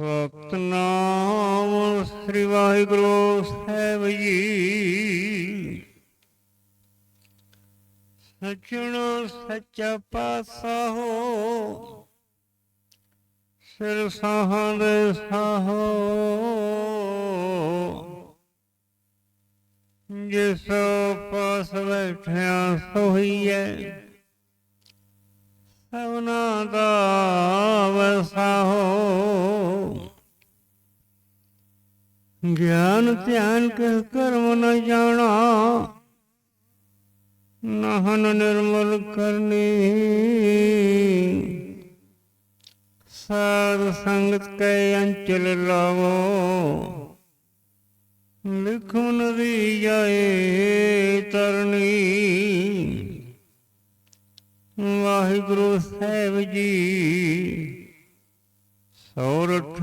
ਸਤਨਾਮ ਸ੍ਰੀ ਵਾਹਿਗੁਰੂ ਸਾਹਿਬ ਜੀ। ਸਚਣ ਸੱਚਾ ਪਾਤਸ਼ਾਹੋ ਸਿਰ ਸਾਹਾਂ ਦੇ ਸਾਹੋ ਜਿਸ ਪਾਸ ਬੈਠਿਆ ਸੋਹੀਐ, ਸਭਨਾ ਦਾ ਗਿਆਨ ਧਿਆਨ ਕਿਸ ਕਰਮ ਨ ਜਾਣਾ? ਨਹਨ ਨਿਰਮਲ ਕਰਨੀ। ਸਾਧ ਸੰਗਤ ਕੈ ਅੰਚਲ ਲਾਵੋ। ਲਿਖੁ ਨਦੀ ਜਾਏ ਤਰਨੀ। ਵਾਹਿਗੁਰੂ ਸਾਹਿਬ ਜੀ ਸੌਰਠ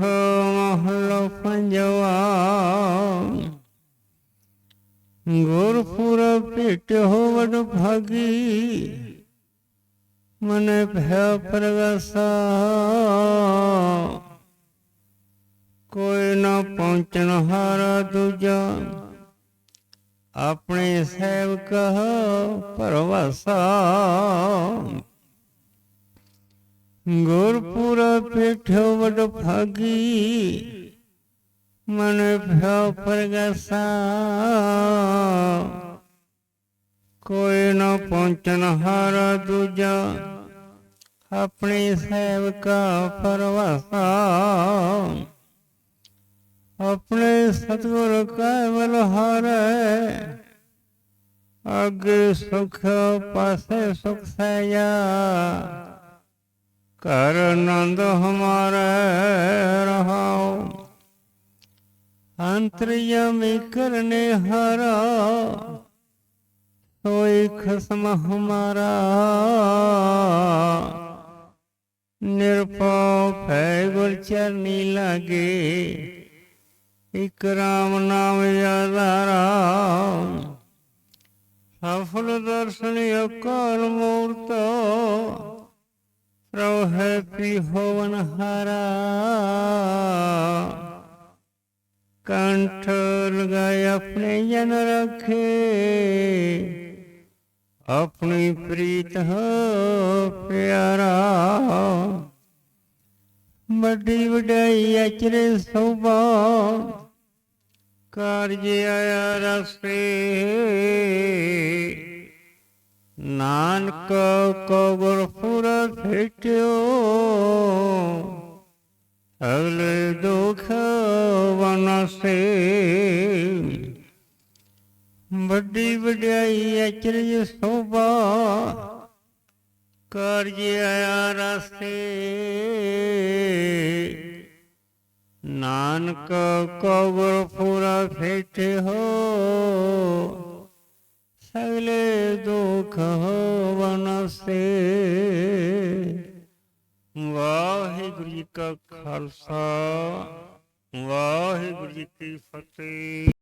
ਭੇਟ ਹੋਵਡ ਭਾਗੀ। ਮਨ ਭੈ ਪ੍ਰਗਸਾ। ਕੋਈ ਨਾ ਪਹੁੰਚਣ ਹਾਰਾ ਦੂਜਾ। ਆਪਣੇ ਸੇਵਕ ਪਰਵਾਸਾ ਗੁਰਪੁਰ ਪੇਠੋ ਵਡ ਭਾਗੀ। ਮਨ ਭੈ ਪ੍ਰਗਸਾ। ਕੋਈ ਨਾ ਪਹੁੰਚਣ, ਹਾਰਾ ਦੂਜਾ ਆਪਣੇ ਸੇਵਕ ਪਰਵਾਸਾ। ਆਪਣੇ ਸਤਿਗੁਰ ਕੇਵਲ ਹਾਰੇ, ਅਗੇ ਸੁਖ ਪਾਸੇ ਸੁਖ ਸਇਆ ਕਰ ਆਨੰਦ ਹਮਾਰੇ ਰਹਾਉ ਅੰਤਰਯਮੀ ਕਰਨੇ ਹਰਾ। ਖਸਮ ਹਮਾਰਾ ਨਿਰਪਉ ਭੈ ਗੁਰ ਚਰਨੀ ਲਾਗੇ ਇਕ ਰਾਮ ਨਾਮ ਆਧਾਰਾ ਸਫਲ ਦਰਸ਼ਨ ਅਕਾਲ ਮੂਰਤ ਪ੍ਰਭ ਹੈ ਪੀ ਹੋਵਨ ਹਾਰਾ ਕੰਠ ਲਗਾਏ ਆਪਣੇ ਜਨ ਰਖੇ ਆਪਣੀ ਪ੍ਰੀਤ ਹੋ, ਪਿਆਰਾ ਵੱਡੀ ਵਡਾਈ ਅਚਰੇ ਸੋਭਾ। ਕਾਰਜ ਆਇਆ ਰਸੇ ਨਾਨਕ ਕੋ ਗੁਰਪੁਰ ਭੇਟਿਓ ਅਗਲੇ ਦੋ ਅਚਰਜ ਸੋਭਾ ਕਾਰਜ ਆਇਆ ਰਸੇ ਨਾਨਕ ਕਬਰ ਪੂਰਾ ਭੇਟੇ ਹੋ, ਸਗਲੇ ਦੁਖ ਵਨਸੇ। ਵਾਹਿਗੁਰੂ ਜੀ ਕਾ ਖਾਲਸਾ, ਵਾਹਿਗੁਰੂ ਜੀ ਕੀ ਫਤਿਹ।